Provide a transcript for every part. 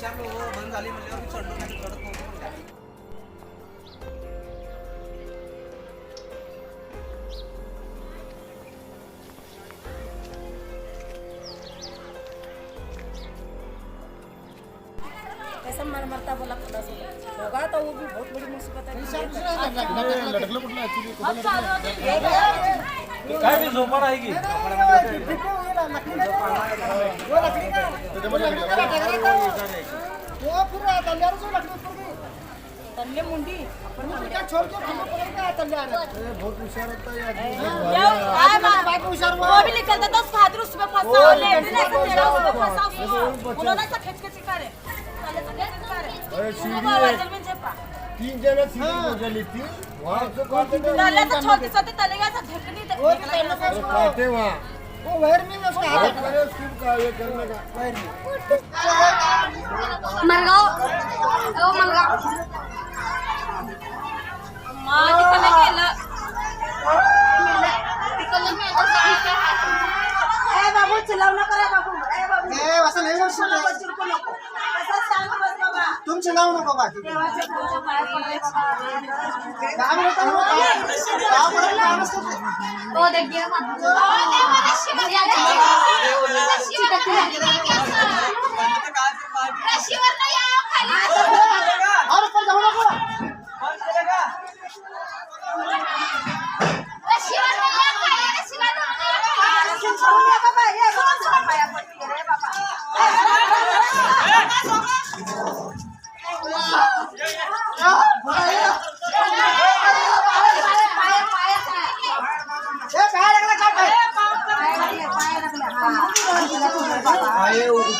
विचारलो हो, बंद झाली म्हणजे मी चढलो नाही चढत नव्हतो कैसा मरता बोला खुदा होगा तो वो भी बहुत बड़ी मुसीबत है लटकलं कुठलं ऍक्च्युली काय बी झोपा आहे की तल्ले मुंडी वो भी निकलता था साथ में फंसा और लेडी ने ऐसे तेरा उसमें फंसा उसमें उन्होंने ऐसा खींच अरे हाँ, सीढ़ी है। तीन जना सीढ़ी को चली थी वहाँ से काटे तो तले तो छोटी सोती तले ढकनी वो तो पहले वो वायर में उसका हाथ अरे उसकी का ये करने का। वायर में। मरगाओ ओ मरगाओ माँ निकल के बाबा तुम चिल्लावू नको बाकी देवाच्या तुमच्या पाया पडले दहा मिनिटं दहा मिनिटं ओ देख गया अरे पण जाऊ नको ए, काय लागलं काय काय अरे सरक जा, असं पकडतो ना. अरे इसको जाते हैं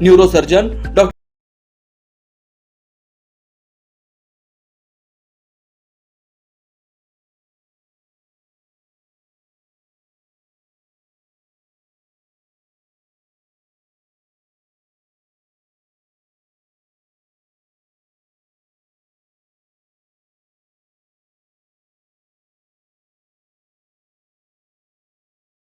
न्यूरोसर्जन डॉ.